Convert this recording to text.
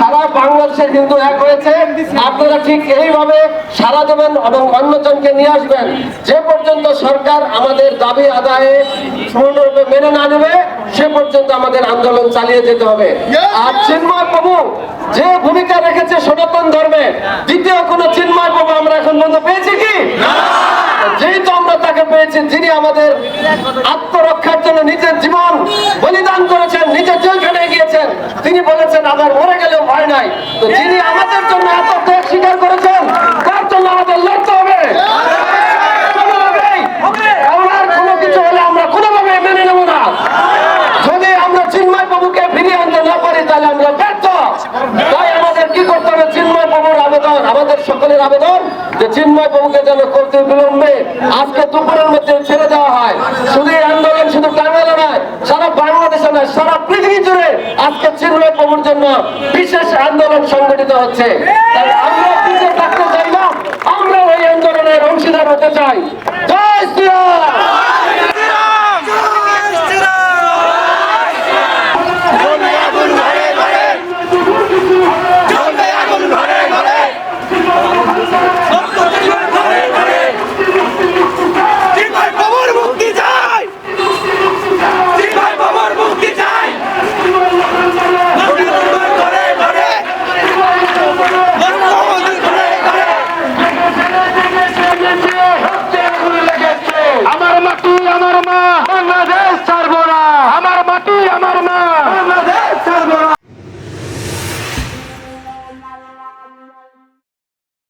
সারা বাংলাদেশে কিন্তু এক হয়েছে। আপনারা ঠিক এইভাবে সারা দেবেন এবং অন্যজনকে নিয়ে আসবেন। যে সরকার আমাদের দাবি আদায়ে পূর্ণরূপে মেনে না নেবে সে পর্যন্ত আমাদের আন্দোলন চালিয়ে যেতে হবে। আর চিন্ময় প্রভু যে ভূমিকা রেখেছে সনাতন ধর্মে দ্বিতীয় কোন চিন্ময় প্রভু আমরা এখন পর্যন্ত পেয়েছি কি? যেহেতু আমরা তাকে পেয়েছি যিনি আমাদের আত্মরক্ষার জন্য নিজের জীবন বলিদান করেছেন নিজের জেলখানায় গিয়েছেন। তিনি বলেছেন আমার মরে গেলেও ভয় নাই। তো যিনি আমাদের জন্য এত ত্যাগ স্বীকার করেছেন তার জন্য আমাদের লড়তে হবে কোনোভাবেই আমার কোনো কিছু হলে আমরা কোনোভাবে মেনে নেব না যদি আমরা চিন্ময় প্রভুকে ফিরিয়ে আনতে না পারি তাহলে আমরা ব্যর্থ তাই আমাদের কি করতে হবে চিন্ময় প্রভুর আবেদন আমাদের সকলের আবেদন যে চিন্ময় প্রভুকে যেন করতে বিলম্বে আজকে দুপুরের মধ্যে ছেড়ে দেওয়া হয়। শুধু আন্দোলন শুধু টাঙ্গালে নয়, সারা বাংলাদেশে নয়, সারা পৃথিবী জুড়ে আজকে চিন্ময় প্রভুর জন্য বিশেষ আন্দোলন সংগঠিত হচ্ছে। আমরা পিছিয়ে থাকতে চাই না, আমরা ওই আন্দোলনের অংশীদার হতে চাই। জয় শ্রীরাম